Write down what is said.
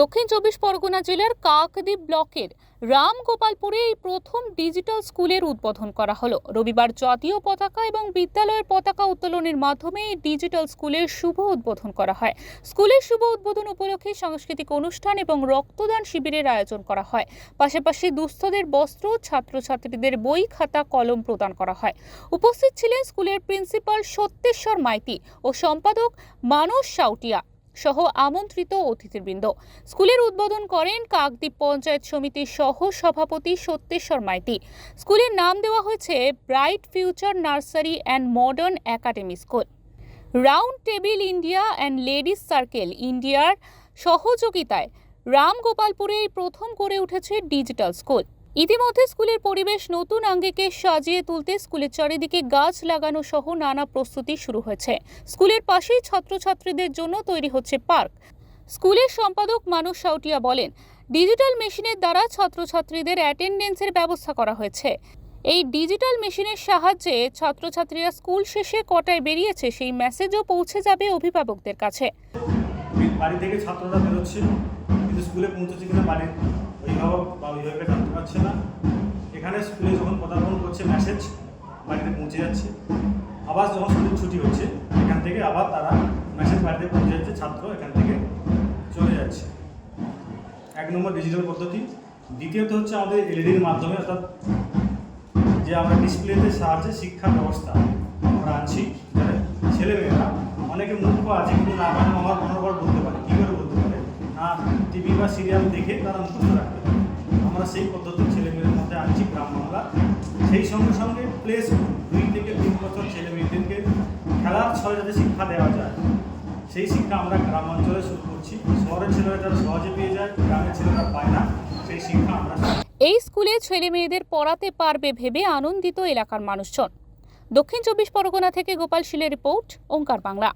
দক্ষিণ চব্বিশ পরগনা জেলার কাকদ্বীপ ব্লকের রামগোপালপুরে এই প্রথম ডিজিটাল স্কুলের উদ্বোধন করা হলো। রবিবার জাতীয় পতাকা এবং বিদ্যালয়ের পতাকা উত্তোলনের মাধ্যমে এই ডিজিটাল স্কুলের শুভ উদ্বোধন করা হয়। স্কুলের শুভ উদ্বোধন উপলক্ষে সাংস্কৃতিক অনুষ্ঠান এবং রক্তদান শিবিরের আয়োজন করা হয়। পাশাপাশি দুস্থদের বস্ত্র, ছাত্রছাত্রীদের বই, খাতা, কলম প্রদান করা হয়। উপস্থিত ছিলেন স্কুলের প্রিন্সিপাল সত্যেশ্বর মাইতি ও সম্পাদক মানস সাউটিয়া। সহ আমন্ত্রিত অতিথিবৃন্দ। স্কুলের উদ্বোধন করেন কাকদ্বীপ পঞ্চায়েত সমিতির সহ সভাপতি সত্যেশ্বর মাইতি। স্কুলের নাম দেওয়া হয়েছে bright future nursery and modern academy school. Round table India and ladies circle ইন্ডিয়ার সহযোগিতায় রামগোপালপুরে প্রথম করে উঠেছে ডিজিটাল স্কুল। ইতিমধ্যে স্কুলের পরিবেশ নতুন আঙ্গিকে সাজিয়ে তুলতে স্কুলের চারিদিকে গাছ লাগানো সহ নানা প্রস্তুতি শুরু হয়েছে। স্কুলের পাশেই ছাত্রছাত্রীদের জন্য তৈরি হচ্ছে পার্ক। স্কুলের সম্পাদক মানুষ সাউটিয়া বলেন, ডিজিটাল মেশিনের দ্বারা ছাত্রছাত্রীদের অ্যাটেন্ডেন্সের ব্যবস্থা করা হয়েছে। এই ডিজিটাল মেশিনের সাহায্যে ছাত্রছাত্রীরা স্কুল শেষে কটায় বেরিয়েছে সেই মেসেজও পৌঁছে যাবে অভিভাবকদের কাছে। বাড়ি থেকে ছাত্ররা বেরোচ্ছে, কিন্তু স্কুলে পৌঁছেছে কিনা বাড়ির অভিভাবক বা অভিভাবকরা জানতে পারছে না। এখানে স্কুলে যখন পদার্পণ করছে মেসেজ বাড়িতে পৌঁছে যাচ্ছে। আবার যখন স্কুলের ছুটি হচ্ছে, এখান থেকে আবার তারা মেসেজ বাড়িতে পৌঁছে যাচ্ছে, ছাত্র এখান থেকে চলে যাচ্ছে। এক নম্বর ডিজিটাল পদ্ধতি। দ্বিতীয়ত হচ্ছে আমাদের এলইডির মাধ্যমে, অর্থাৎ যে আমরা ডিসপ্লেতে সাহায্যে শিক্ষা ব্যবস্থা আমরা আনছি ছেলেমেয়েরা অনেকে মূর্খ আছে কিন্তু না আমার মনোবল বলতে পারে, কী করে বলতে পারে? না টিভি বা সিরিয়াল দেখে তারা মুখস্থ পারে আমরা সেই পদ্ধতি ছেলেমেয়েদের মধ্যে আনছি গ্রাম বাংলা। সেই সঙ্গে সঙ্গে প্লে স্কুল দুই থেকে তিন বছর ছেলে মেয়েদেরকে খেলার ছলে যাতে শিক্ষা দেওয়া যায়, সেই শিক্ষা আমরা গ্রাম অঞ্চলে শুরু করছি। শহরের ছেলেরা যারা সহজে পেয়ে যায়, গ্রামের ছেলেরা পায় না, সেই শিক্ষা আমরা এই স্কুলে ছেলে মেয়েদের পড়াতে পারবে ভেবে আনন্দিত এলাকার মানুষজন। দক্ষিণ চব্বিশ পরগনা থেকে গোপাল শীলের রিপোর্ট, ওঙ্কার বাংলা।